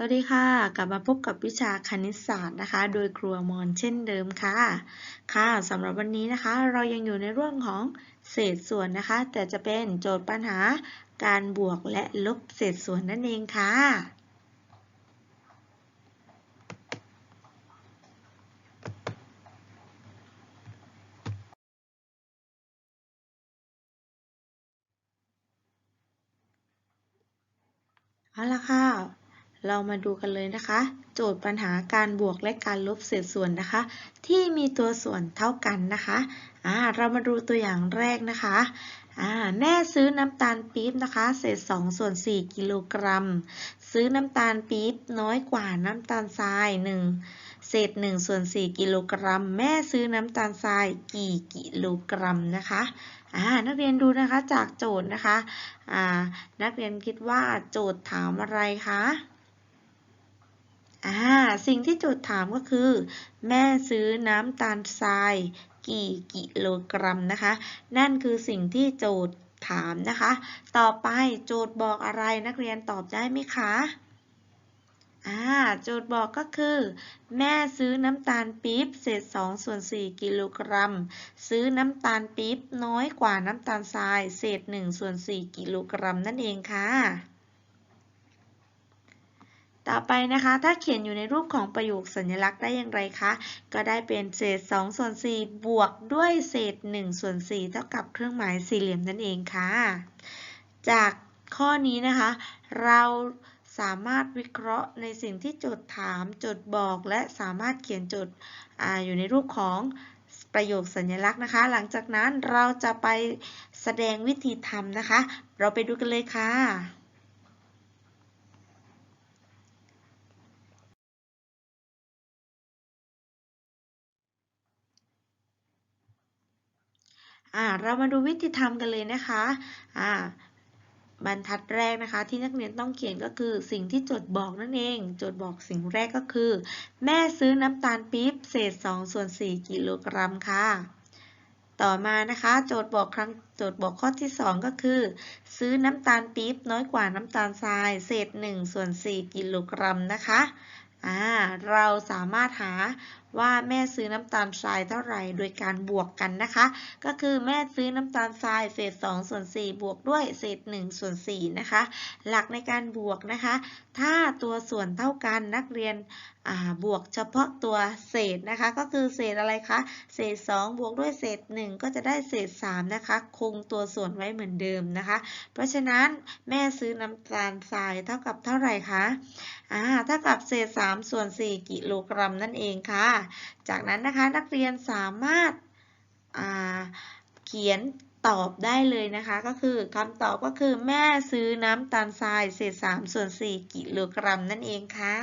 สวัสดีค่ะ กลับมาพบกับวิชาคณิตศาสตร์นะคะ โดยครูอมรเช่นเดิมค่ะ ค่ะสำหรับวันนี้นะคะ เรายังอยู่ในเรื่องของเศษส่วนนะคะ แต่จะเป็นโจทย์ปัญหาการบวกและลบเศษส่วนนั่นเองค่ะ เอาละค่ะ เรามาดูกันเลยนะคะ โจทย์ปัญหาการบวกและการลบเศษส่วนนะคะ ที่มีตัวส่วนเท่ากันนะคะอ่าเรามาดูตัวอย่างแรกนะคะอ่าแม่ซื้อน้ำตาลปี๊บนะคะ เศษ2ส่วน4กิโลกรัม ซื้อน้ำตาลปี๊บน้อยกว่าน้ำตาลทราย1เศษ1ส่วน4กิโลกรัม แม่ซื้อน้ำตาลทรายกี่กิโลกรัมนะคะอ่านักเรียนดูนะคะจากโจทย์นะคะอ่านักเรียนคิดว่าโจทย์ถามอะไรคะ อ่าสิ่งที่โจทย์ถามก็คือ แม่ซื้อน้ำตาลทรายกี่กิโลกรัมนะคะ นั่นคือสิ่งที่โจทย์ถามนะคะ ต่อไปโจทย์บอกอะไรนักเรียนตอบได้ไหมคะอ่าโจทย์บอกก็คือ แม่ซื้อน้ำตาลปี๊บเศษ2ส่วน4กิโลกรัม ซื้อน้ำตาลปี๊บน้อยกว่าน้ำตาลทรายเศษ1ส่วน4กิโลกรัมนั่นเองค่ะ ต่อไปนะคะ ถ้าเขียนอยู่ในรูปของประโยคสัญลักษณ์ได้อย่างไรคะ ก็ได้เป็นเศษ2ส่วน4บวกด้วยเศษ1ส่วน4เท่ากับเครื่องหมายสี่เหลี่ยมนั่นเองค่ะ จากข้อนี้นะคะ เราสามารถวิเคราะห์ในสิ่งที่โจทย์ถามโจทย์บอกและสามารถเขียนโจทย์ออยู่ในรูปของประโยคสัญลักษณ์นะคะ หลังจากนั้นเราจะไปแสดงวิธีทำนะคะ เราไปดูกันเลยค่ะ อ่าเรามาดูวิธีทำกันเลยนะคะอ่าบรรทัดแรกนะคะ ที่นักเรียนต้องเขียนก็คือสิ่งที่โจทย์บอกนั่นเอง โจทย์บอกสิ่งแรกก็คือ แม่ซื้อน้ำตาลปี๊บเศษ2ส่วน4กิโลกรัมค่ะ ต่อมานะคะ โจทย์บอกครั้งโจทย์บอกข้อที่ 2 ก็คือ ซื้อน้ำตาลปี๊บน้อยกว่าน้ำตาลทราย เศษ1ส่วน4กิโลกรัมนะคะอ่าเราสามารถหาว่าแม่ซื้อน้ำตาลทรายเท่าไหร่โดยการบวกกันนะคะ ก็คือแม่ซื้อน้ำตาลทรายเศษ2ส่วน4บวกด้วยเศษ1ส่วน4นะคะ หลักในการบวกนะคะ ถ้าตัวส่วนเท่ากันนักเรียนบวกเฉพาะตัวเศษนะคะ ก็คือเศษอะไรคะ เศษ 2 บวกด้วยเศษ 1 ก็จะได้เศษ 3 นะคะ คงตัวส่วนไว้เหมือนเดิมนะคะ เพราะฉะนั้นแม่ซื้อน้ำตาลทรายเท่ากับเท่าไหร่คะอ่าเท่ากับเศษ 3 ส่วน 4 กิโลกรัมนั่นเองค่ะจากนั้นนะคะนักเรียนสามารถเขียนตอบได้เลยนะคะ ก็คือคำตอบก็คือแม่ซื้อน้ำตาลทรายเศษ3ส่วน4กิโลกรัมนั่นเองค่ะ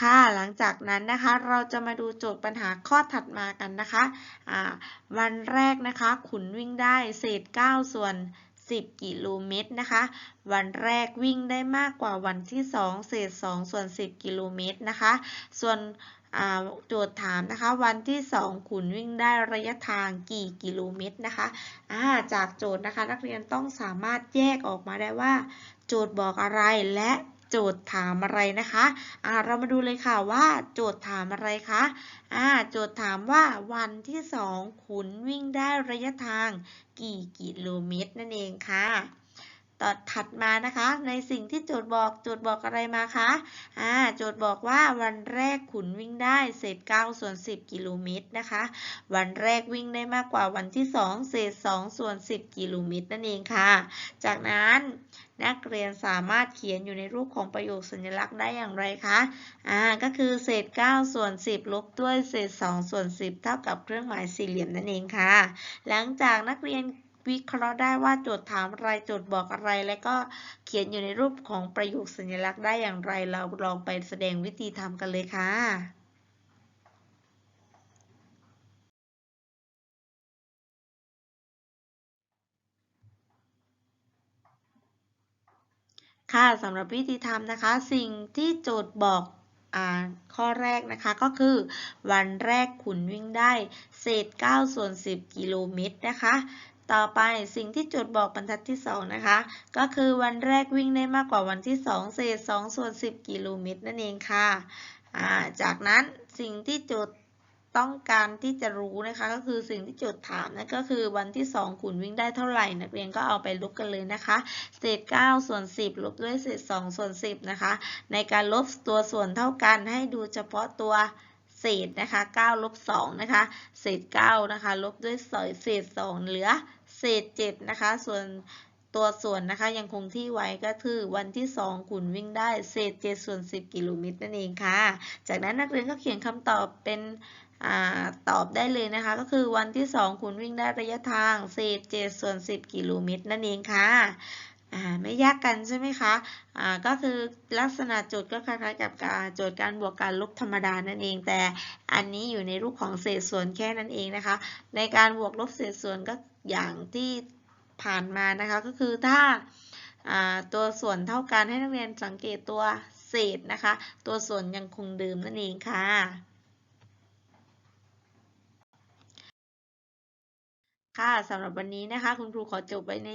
ค่ะหลังจากนั้นนะคะเราจะมาดูโจทย์ปัญหาข้อถัดมากันนะคะวันแรกนะคะ ขุนวิ่งได้เศษ 9 ส่วน 10 กิโลเมตรนะคะ วันแรกวิ่งได้มากกว่าวันที่ 2 เศษ 2 ส่วน 10 กิโลเมตรนะคะ ส่วนโจทย์ถามนะคะ วันที่2ขุนวิ่งได้ระยะทางกี่กิโลเมตรนะคะจากโจทย์นะคะ นักเรียนต้องสามารถแยกออกมาได้ว่า โจทย์บอกอะไรและ โจทย์ถามอะไรนะคะอ่าเรามาดูเลยค่ะว่าโจทย์ถามอะไรคะอ่าโจทย์ถามว่าวันที่สองขุนวิ่งได้ระยะทางกี่กิโลเมตรนั่นเองค่ะ ต่อถัดมานะคะ ในสิ่งที่โจทย์บอกโจทย์บอกอะไรมาคะอ่าโจทย์บอกว่าวันแรกขุนวิ่งได้เศษ9ส่วน10 กิโลเมตรนะคะ วันแรกวิ่งได้มากกว่าวันที่ 2 เศษ2ส่วน10 กิโลเมตรนั่นเองค่ะ จากนั้นนักเรียนสามารถเขียนอยู่ในรูปของประโยคสัญลักษณ์ได้อย่างไรคะอ่าก็คือเศษ9ส่วน10 ลบด้วยเศษ2ส่วน10 เท่ากับเครื่องหมายสี่เหลี่ยมนั่นเองค่ะ หลังจากนักเรียน วิเคราะห์ได้ว่าโจทย์ถามอะไรโจทย์บอกอะไร และก็เขียนอยู่ในรูปของประโยคสัญลักษณ์ได้อย่างไร เราลองไปแสดงวิธีทำกันเลยค่ะค่ะสำหรับวิธีทำนะคะ สิ่งที่โจทย์บอกอ่าข้อแรกนะคะก็คือ วันแรกขุนวิ่งได้ เศษ 9 ส่วน 10 กิโลเมตรนะคะ ต่อไปสิ่งที่โจทย์บอกบรรทัดที่ 2 นะคะ ก็คือวันแรกวิ่งได้มากกว่าวันที่ 2 เศษ2ส่วน10 กิโลเมตรนั่นเองค่ะาจากนั้นสิ่งที่โจทย์ต้องการที่จะรู้นะคะก็คือสิ่งที่โจทย์ถามนั่นก็คือวันที่2ขุนวิ่งได้เท่าไหร่ นักเรียนก็เอาไปลบกันเลยนะคะ เศษ 9 ส่วน 10 ลบด้วยเศษ 2 ส่วน 10 นะคะ ในการลบตัวส่วนเท่ากันให้ดูเฉพาะตัว เศษนะคะ9ลบ2นะคะ เศษ9นะคะ ลบด้วยเศษ 2 เหลือเศษ7นะคะ ส่วนตัวส่วนนะคะยังคงที่ไว้ก็คือวันที่2ขุนวิ่งได้เศษ7ส่วน 10 กิโลเมตรนั่นเองค่ะ จากนั้นนักเรียนก็เขียนคำตอบเป็นอตอบได้เลยนะคะ ก็คือวันที่ 2คุณวิ่งได้ระยะทางเศษ7ส่วน 10 กิโลเมตรนั่นเองค่ะ ไม่ยากกันใช่ไหมคะะก็คือลักษณะโจทย์ก็คล้ายๆกับโจทย์การบวกการลบธรรมดานั่นเอง แต่อันนี้อยู่ในรูปของเศษส่วนแค่นั้นเองนะคะ ในการบวกลบเศษส่วนก็อย่างที่ผ่านมานะคะ ก็คือถ้าตัวส่วนเท่ากันให้นักเรียนสังเกตตัวเศษนะคะ ตัวส่วนยังคงเดิมนั่นเองค่ะ ค่ะสำหรับวันนี้นะคะ คุณครูขอจบไว้ใน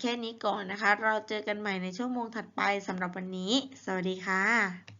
แค่นี้ก่อนนะคะ เราเจอกันใหม่ในชั่วโมงถัดไปสำหรับวันนี้ สวัสดีค่ะ